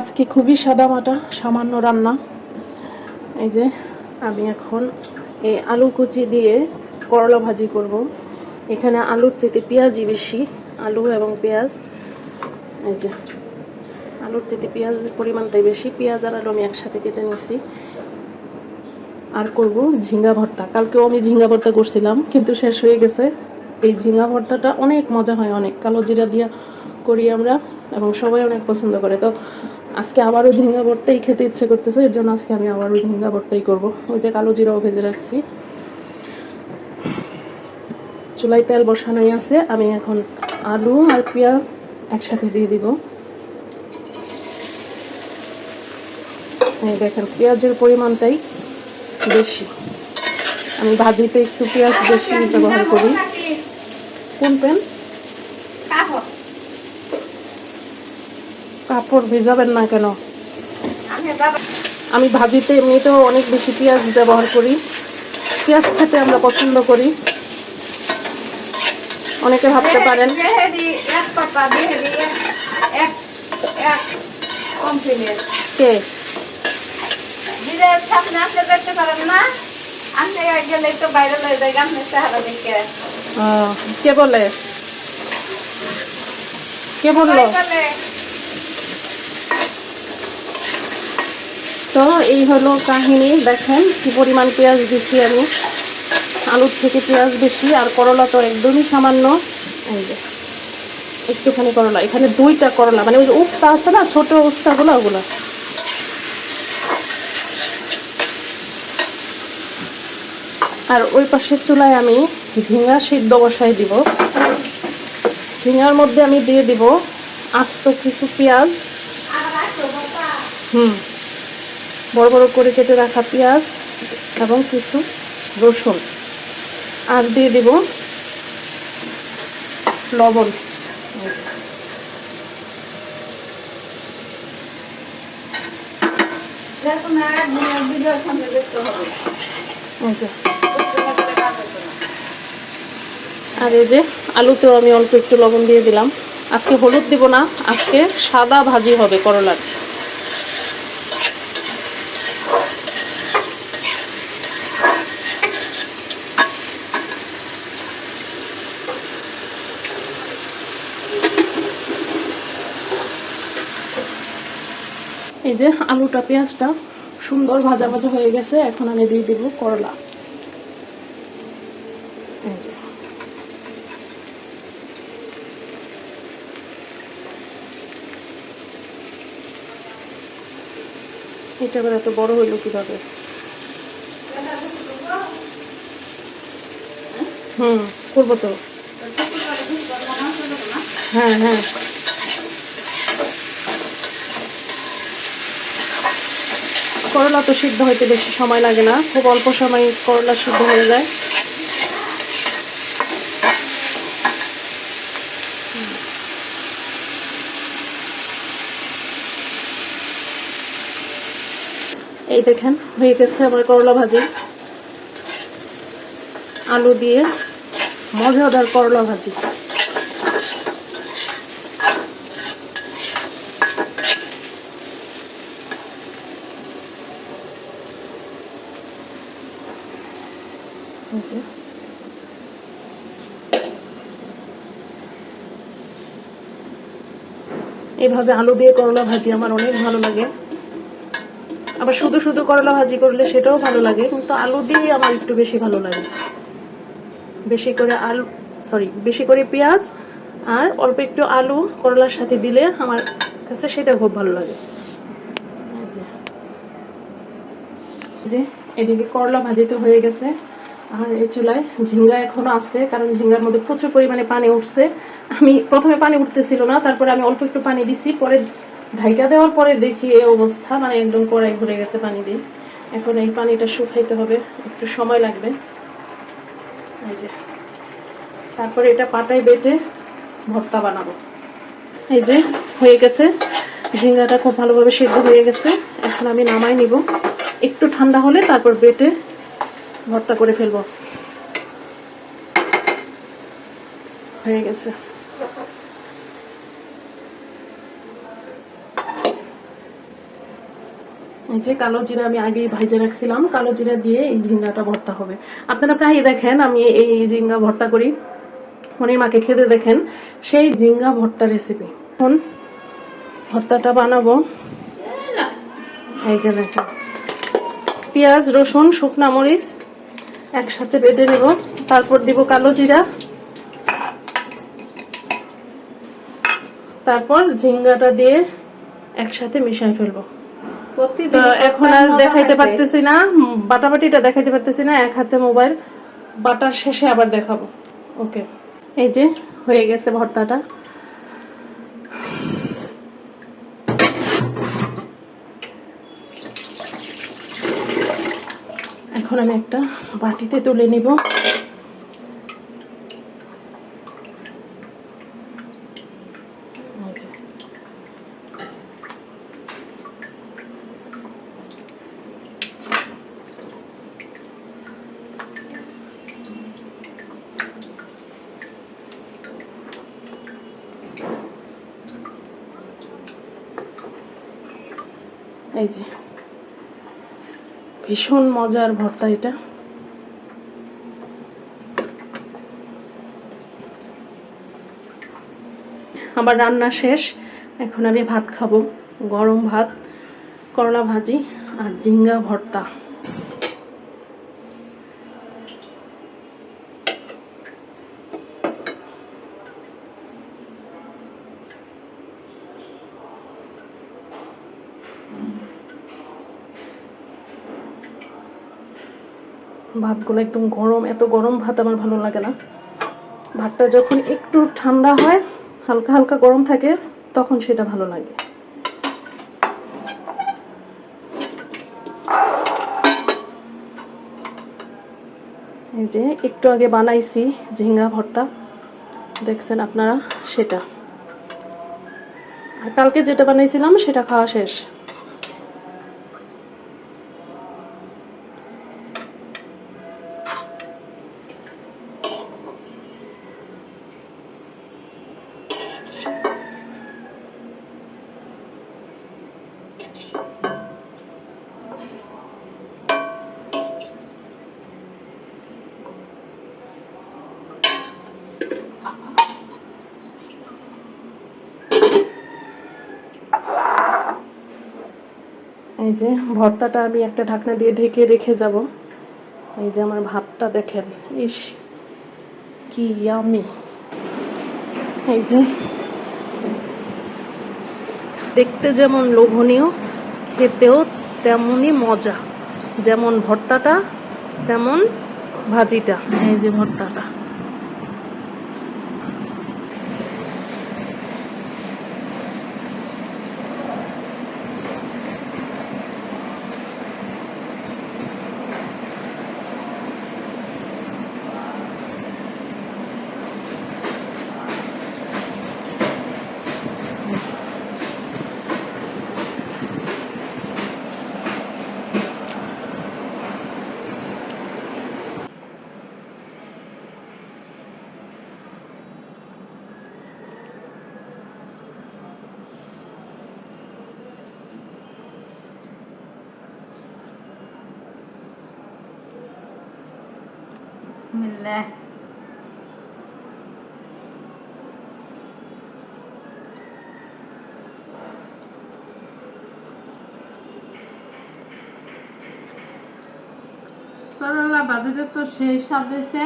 আজকে খুবই সাদামাটা, সামান্য রান্না। এই যে আমি এখন এই আলু কুচি দিয়ে করলা ভাজি করব। এখানে আলুর চেতে পেঁয়াজই বেশি, আলু এবং পেঁয়াজ। এই যে আলুর চেতে পেঁয়াজের পরিমাণটাই বেশি, পেঁয়াজ আর আলু আমি একসাথে কেটে নিয়েছি আর করব ঝিঙ্গা ভর্তা। কালকেও আমি ঝিঙ্গা ভর্তা করছিলাম, কিন্তু শেষ হয়ে গেছে। এই ঝিঙ্গা ভর্তাটা অনেক মজা হয়, অনেক কালো জিরা দিয়া করি আমরা, এবং সবাই অনেক পছন্দ করে। তো আজকে আবারও ঝিঙ্গা ভর্তাই খেতে ইচ্ছে করতেছে, এর জন্য আজকে আমি আবারও ঝিঙ্গা ভর্তাই করব। ওই যে কালো জিরাও ভেজে রাখছি। চুলায় তেল বসানোই আছে, আমি এখন আলু আর পেঁয়াজ একসাথে দিয়ে দিব। দেখেন, পেঁয়াজের পরিমাণটাই বেশি। আমি ভাজিতে একটু পেঁয়াজ বেশি ব্যবহার করি। কোন পেন? কাপড় ভিজাবেন না কেন? আমি ভাজিতে এমনিতেও অনেক বেশি পেঁয়াজ ব্যবহার করি। পেঁয়াজ খেতে আমরা পছন্দ করি। অনেকে ভাবতে পারেন। কে? কে বলে? কে বলল? তো এই হলো কাহিনী, দেখেন কি পরিমাণ পেঁয়াজ দিছি আমি। আলুর থেকে পেঁয়াজ বেশি, আর করলা তো একদমই সামান্য। এই যে, একটুখানি করলা, এখানে দুইটা করলা মানে ওই যে উস্তা আছে না, ছোটো উস্তাগুলো, ওগুলো। আর ওই পাশের চুলায় আমি ঝিঙ্গা সিদ্ধ বসাই দিব। ঝিঙার মধ্যে আমি দিয়ে দিব আস্ত কিছু পেঁয়াজ। হুম। বড় বড় করে কেটে রাখা পেঁয়াজ এবং কিছু রসুন। আর দিয়ে দিব লবণ। আর এই যে আলুতেও আমি অল্প একটু লবণ দিয়ে দিলাম। আজকে হলুদ দিব না আজকে সাদা ভাজি হবে করলার। এই যে আলুটা, পেঁয়াজটা সুন্দর ভাজা ভাজা হয়ে গেছে, এখন আমি দিয়ে দিব করলা। এটা আবার এত বড় হইল কীভাবে? হুম, করব তো। হ্যাঁ হ্যাঁ। করলা তো সিদ্ধ হইতে বেশি সময় লাগে না, খুব অল্প সময় করলা সিদ্ধ হয়ে যায়। এই দেখেন হয়ে গেছে আমার করলা ভাজি। আলু দিয়ে মজাদার করলা ভাজি এই যে। এইভাবে আলু দিয়ে করলা ভাজি আমার অনেক ভালো লাগে। আবার শুধু শুধু করলা ভাজি করলে সেটাও ভালো লাগে, কিন্তু আলু দিয়ে আমার একটু বেশি ভালো লাগে। বেশি করে আলু সরি বেশি করে পেঁয়াজ আর অল্প একটু আলু করলার সাথে দিলে আমার কাছে সেটা খুব ভালো লাগে। যে, এদিকে করলা ভাজি তো হয়ে গেছে। আর এই চুলায় ঝিঙ্গা এখনও আছে, কারণ ঝিঙ্গার মধ্যে প্রচুর পরিমাণে পানি উঠছে। আমি প্রথমে পানি উঠতেছিল না, তারপরে আমি অল্প একটু পানি দিছি, পরে ঢাইকা দেওয়ার পরে দেখি এই অবস্থা মানে একদম কড়াই ভরে গেছে পানি দিয়ে। এখন এই পানিটা শুকাইতে হবে, একটু সময় লাগবে। এই যে, তারপরে এটা পাটায় বেটে ভর্তা বানাবো। এই যে, হয়ে গেছে। ঝিঙ্গাটা খুব ভালোভাবে সেদ্ধ হয়ে গেছে। এখন আমি নামাই নিব। একটু ঠান্ডা হলে তারপর বেটে ভর্তা করে ফেলব। হয়ে গেছে। যে কালো জিরা আমি আগেই ভাইজে রাখছিলাম, কালো জিরা দিয়ে এই ঝিঙ্গাটা ভর্তা হবে। আপনারা প্রায়ই দেখেন, আমি এই ঝিঙ্গা ভর্তা করি। মনির মাকে খেতে দেখেন, সেই ঝিঙ্গা ভর্তা রেসিপি এখন ভর্তাটা বানাবো। এই যে দেখেন, পেঁয়াজ, রসুন, শুকনা মরিচ একসাথে বেটে নেব। তারপর দিব কালো জিরা। তারপর ঝিঙ্গাটা দিয়ে একসাথে মিশাই ফেলব। এখন আর দেখাইতে পারতেছি না। বাটাবাটিটা দেখাইতে পারতেছি না। এক হাতে মোবাইল। বাটার শেষে আবার দেখাবো। ওকে। এই যে হয়ে গেছে ভর্তাটা। এখন আমি একটা বাটিতে তুলে নিব। এই যে। ভীষণ মজার ভর্তা এটা। আবার রান্না শেষ। এখন আমি ভাত খাব, গরম ভাত, করলা ভাজি আর জিঙ্গা ভর্তা। ভাতগুলো একদম গরম, এত গরম ভাত আমার ভালো লাগে না। ভাতটা যখন একটু ঠান্ডা হয়, হালকা হালকা গরম থাকে, তখন সেটা ভালো লাগে। এই যে একটু আগে বানাইছি ঝিঙ্গা ভর্তা, দেখছেন আপনারা সেটা। আর কালকে যেটা বানাইছিলাম সেটা খাওয়া শেষ। এই যে ভর্তাটা আমি একটা ঢাকনা দিয়ে ঢেকে রেখে যাব। এই যে আমার ভাতটা দেখেন, ইস, কি আমি এই যে দেখতে যেমন লোভনীয়, খেতেও তেমনই মজা। যেমন ভর্তাটা, তেমন ভাজিটা। এই যে ভর্তাটা। বিসমিল্লাহ করলা বাজারে তো স্বাদ হয়েছে